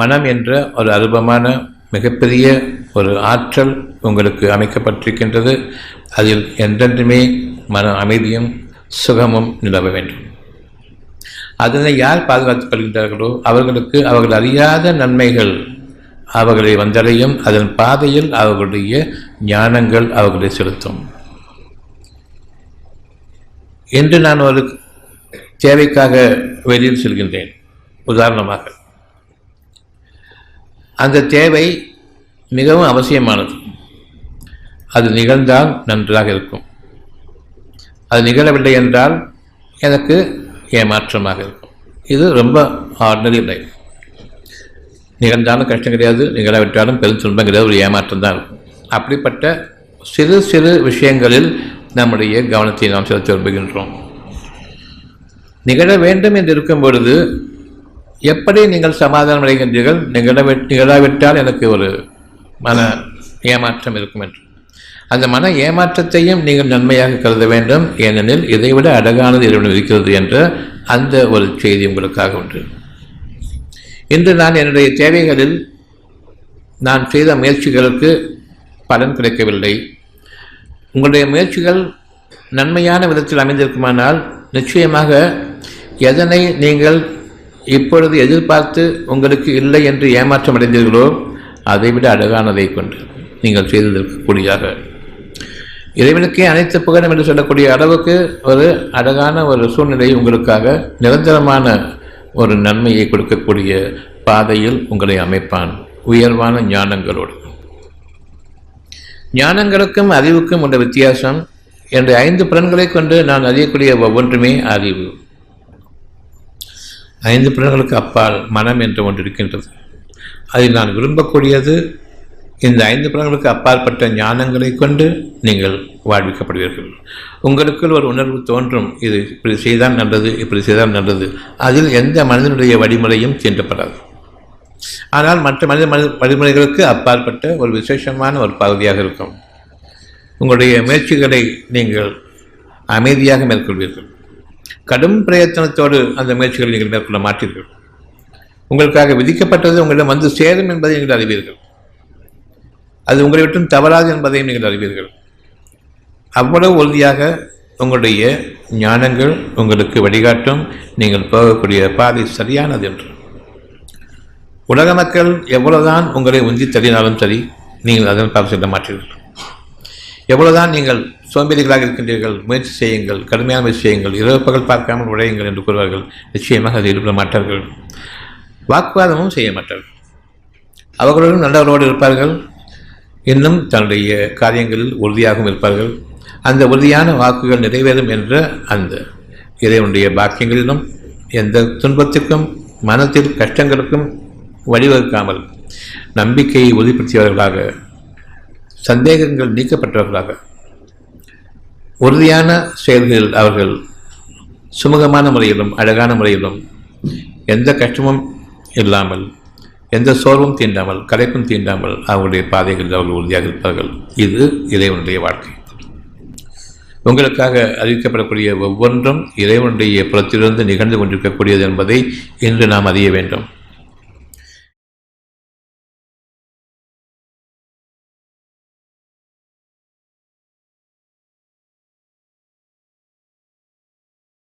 மனம் என்ற ஒரு அருபமான மிகப்பெரிய ஒரு ஆற்றல் உங்களுக்கு அமைக்கப்பட்டிருக்கின்றது. அதில் என்றென்றுமே மன அமைதியும் சுகமும் நிலவ வேண்டும். அதனை யார் பாதுகாத்துக் கொள்கின்றார்களோ அவர்களுக்கு அவர்கள் அறியாத நன்மைகள் அவர்களை வந்தடையும். அதன் பாதையில் அவர்களுடைய ஞானங்கள் அவர்களை செலுத்தும். இன்று நான் ஒரு தேவைக்காக வெளியில் செல்கின்றேன். உதாரணமாக அந்த தேவை மிகவும் அவசியமானது. அது நிகழ்ந்தால் நன்றாக இருக்கும். அது நிகழவில்லை என்றால் எனக்கு ஏமாற்றமாக இருக்கும். இது ரொம்ப ஆர்டினரி லைஃப் நிகழ்ந்தாலும் கஷ்டம் கிடையாது நிகழவிட்டாலும் பெரும் துன்பம் கிடையாது ஒரு ஏமாற்றம் தான் இருக்கும். அப்படிப்பட்ட சிறு சிறு விஷயங்களில் நம்முடைய கவனத்தை நாம் செலுத்த விரும்புகின்றோம். நிகழ வேண்டும் என்று இருக்கும் பொழுது எப்படி நீங்கள் சமாதானம் அடைகின்றீர்கள்? நிகழ நிகழாவிட்டால் எனக்கு ஒரு மன ஏமாற்றம் இருக்கும் என்று. அந்த மன ஏமாற்றத்தையும் நீங்கள் நன்மையாக கருத வேண்டும். ஏனெனில் இதைவிட அழகானது இறைவன் இருக்கிறது என்ற அந்த ஒரு செய்தி உங்களுக்காக உண்டு. இன்று நான் என்னுடைய தேவைகளில் நான் செய்த முயற்சிகளுக்கு பலன் கிடைக்கவில்லை. உங்களுடைய முயற்சிகள் நன்மையான விதத்தில் அமைந்திருக்குமானால் நிச்சயமாக எதனை நீங்கள் இப்பொழுது எதிர்பார்த்து உங்களுக்கு இல்லை என்று ஏமாற்றம் அடைந்தீர்களோ அதைவிட அழகானதை கொண்டு நீங்கள் செய்திருக்கக்கூடியதாக. இறைவனுக்கே அனைத்து புகழும் என்று சொல்லக்கூடிய அளவுக்கு ஒரு அழகான ஒரு சூழ்நிலை உங்களுக்காக நிரந்தரமான ஒரு நன்மையை கொடுக்கக்கூடிய பாதையில் உங்களை அமைப்பான் உயர்வான ஞானங்களோடு. ஞானங்களுக்கும் அறிவுக்கும் உள்ள வித்தியாசம் என்ற ஐந்து புலன்களை கொண்டு நான் அறியக்கூடிய ஒவ்வொன்றுமே அறிவு. ஐந்து புலன்களுக்கு அப்பால் மனம் என்று ஒன்று இருக்கின்றது. அதில் நான் விரும்பக்கூடியது இந்த ஐந்து புலன்களுக்கு அப்பாற்பட்ட ஞானங்களை கொண்டு நீங்கள் வாழ்விக்கப்படுவீர்கள். உங்களுக்குள் ஒரு உணர்வு தோன்றும். இது இப்படி செய்தால் நல்லது இப்படி செய்தால் நல்லது. அதில் எந்த மனிதனுடைய வழிமுறையும் தீண்டப்படாது. ஆனால் மற்ற மனித மனித வழிமுறைகளுக்கு அப்பாற்பட்ட ஒரு விசேஷமான ஒரு பகுதியாக இருக்கும். உங்களுடைய முயற்சிகளை நீங்கள் அமைதியாக மேற்கொள்வீர்கள். கடும் பிரயத்தனத்தோடு அந்த முயற்சிகளை நீங்கள் மேற்கொள்ள மாட்டீர்கள். உங்களுக்காக விதிக்கப்பட்டது உங்களிடம் வந்து சேரும் என்பதை நீங்கள் அறிவீர்கள். அது உங்களை விட்டும் தவறாது என்பதையும் நீங்கள் அறிவீர்கள். அவ்வளவு உறுதியாக உங்களுடைய ஞானங்கள் உங்களுக்கு வழிகாட்டும். நீங்கள் போகக்கூடிய பாதை சரியானது என்று. உலக மக்கள் எவ்வளவுதான் உங்களை உந்தி தள்ளினாலும் சரி நீங்கள் அதன் பார்த்து செல்ல மாட்டீர்கள் எவ்வளவுதான் நீங்கள் சோம்பேறிகளாக இருக்கின்றீர்கள் முயற்சி செய்யுங்கள் கடுமையான முயற்சி செய்யுங்கள் இரவு பகல் பார்க்காமல் உழையுங்கள் என்று கூறுவார்கள் நிச்சயமாக அதை ஈடுபட மாட்டார்கள். வாக்குவாதமும் செய்ய மாட்டார்கள். அவர்களுடன் நல்லவர்களோடு இருப்பார்கள். இன்னும் தன்னுடைய காரியங்களில் உறுதியாகவும் இருப்பார்கள். அந்த உறுதியான வாக்குகள் நிறைவேறும் என்ற அந்த இறைவனுடைய பாக்கியங்களிலும் எந்த துன்பத்திற்கும் மனத்தில் கஷ்டங்களுக்கும் வழிவகுக்காமல் நம்பிக்கையை உறுதிப்படுத்தியவர்களாக சந்தேகங்கள் நீக்கப்பட்டவர்களாக. உறுதியான செயல்களில் அவர்கள் சுமூகமான முறையிலும் அழகான முறையிலும் எந்த கஷ்டமும் இல்லாமல் எந்த சோர்வும் தீண்டாமல் கலைப்பும் தீண்டாமல் அவர்களுடைய பாதைகளில் அவர்கள் உறுதியாக இருப்பார்கள். இது இறைவனுடைய வாழ்க்கை. உங்களுக்காக அறிவிக்கப்படக்கூடிய ஒவ்வொன்றும் இறைவனுடைய புறத்திலிருந்து நிகழ்ந்து கொண்டிருக்கக்கூடியது என்பதை இன்று நாம் அறிய வேண்டும்.